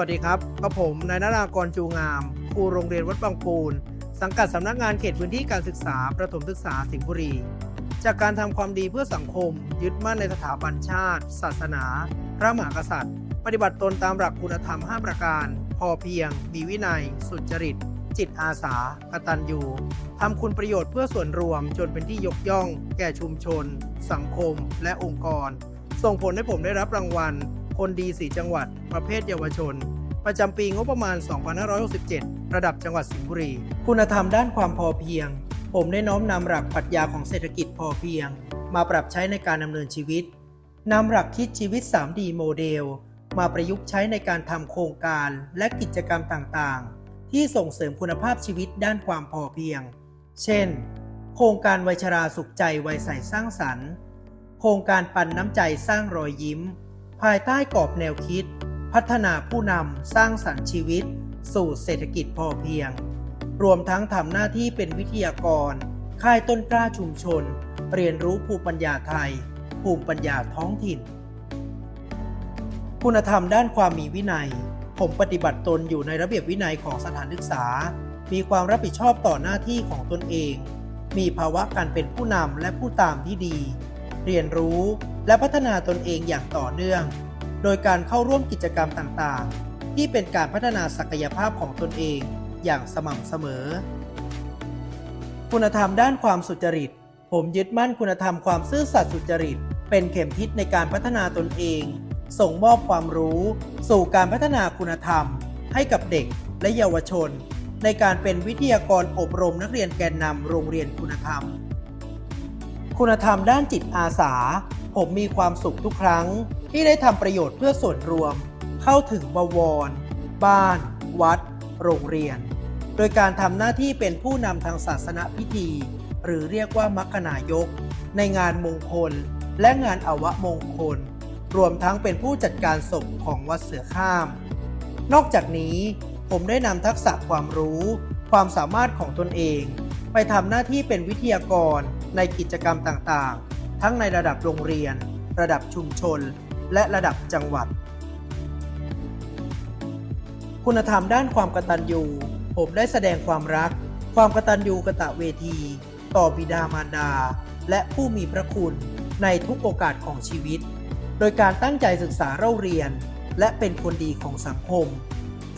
วัสดีครับกับผมนายนรากรจูงาม ครูโรงเรียนวัดบางปูน สังกัดสำนักงานเขตพื้นที่การศึกษา ประถมศึกษาสิงห์บุรี จากการทำความดีเพื่อสังคม ยึดมั่นในสถาบันชาติ ศาสนา พระมหากษัตริย์ ปฏิบัติตนตามหลักคุณธรรม 5 ประการ พอเพียง มีวินัย สุจริต จิตอาสา กตัญญูทำคุณประโยชน์เพื่อส่วนรวม จนเป็นที่ยกย่อง แก่ชุมชน สังคม และองค์กร ส่งผลให้ผมได้รับรางวัล คนดีสีจังหวัด ประเภทเยาวชน ประจำปีงบประมาณ 2567 ระดับจังหวัดสิงห์บุรี คุณธรรมด้านความพอเพียง ผมได้น้อมนำหลักปรัชญาของเศรษฐกิจพอเพียง มาปรับใช้ในการดำเนินชีวิตนำหลักคิดชีวิต 3D โมเดล มาประยุกต์ใช้ในการทำโครงการและกิจกรรมต่างๆ ที่ส่งเสริมคุณภาพชีวิตด้านความพอเพียง เช่น โครงการวัยชราสุขใจวัยใสสร้างสรรค์ โครงการปันน้ำใจสร้างรอยยิ้ม ภายใต้กรอบแนวคิด พัฒนาผู้นำสร้างสรรค์ชีวิต สู่เศรษฐกิจพอเพียง รวมทั้งทำหน้าที่เป็นวิทยากร ค่ายต้นกล้าชุมชน เรียนรู้ภูมิปัญญาไทย ภูมิปัญญาท้องถิ่น คุณธรรมด้านความมีวินัย ผมปฏิบัติตนอยู่ในระเบียบวินัยของสถานศึกษา มีความรับผิดชอบต่อหน้าที่ของตนเอง มีภาวะการเป็นผู้นำและผู้ตามที่ดี เรียนรู้ และพัฒนาตนเองอย่างต่อเนื่อง โดยการเข้าร่วมกิจกรรมต่างๆ ที่เป็นการพัฒนาศักยภาพของตนเองอย่างสม่ำเสมอ คุณธรรมด้านความสุจริต ผมยึดมั่นคุณธรรมความซื่อสัตย์สุจริต เป็นเข็มทิศในการพัฒนาตนเอง ส่งมอบความรู้ สู่การพัฒนาคุณธรรม ให้กับเด็กและเยาวชน ในการเป็นวิทยากรอบรมนักเรียนแกนนำโรงเรียนคุณธรรม คุณธรรมด้านจิตอาสา ผมมีความสุขทุกครั้ง ที่ได้ทำประโยชน์เพื่อส่วนรวม เข้าถึงบวร บ้าน วัด โรงเรียน โดยการทำหน้าที่เป็นผู้นำทางศาสนพิธี หรือเรียกว่ามัคคณายก ในงานมงคล และงานอวมงคล รวมทั้งเป็นผู้จัดการศพของวัดเสือข้าม นอกจากนี้ผมได้นำทักษะความรู้ ความสามารถของตนเอง ไปทำหน้าที่เป็นวิทยากรในกิจกรรมต่างๆ ทั้งในระดับโรงเรียน ระดับชุมชน และระดับจังหวัด คุณธรรมด้านความกตัญญูผมได้แสดงความรัก ความกตัญญูกะตะเวที ต่อบิดามารดา และผู้มีพระคุณในทุกโอกาสของชีวิต โดยการตั้งใจศึกษาเล่าเรียน และเป็นคนดีของสังคม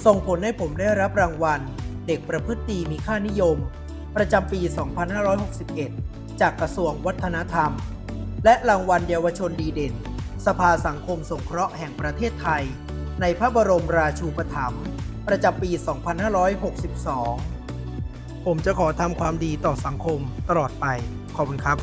ส่งผลให้ผมได้รับรางวัล เด็กประพฤติดีมีค่านิยม ประจำปี 2561 จากกระทรวงวัฒนธรรม และรางวัลเยาวชนดีเด่น สภาสังคมสงเคราะห์แห่งประเทศไทย ในพระบรมราชูปถัมภ์ประจำปี 2562 ผมจะขอทำความดีต่อสังคมตลอดไป ขอบคุณครับ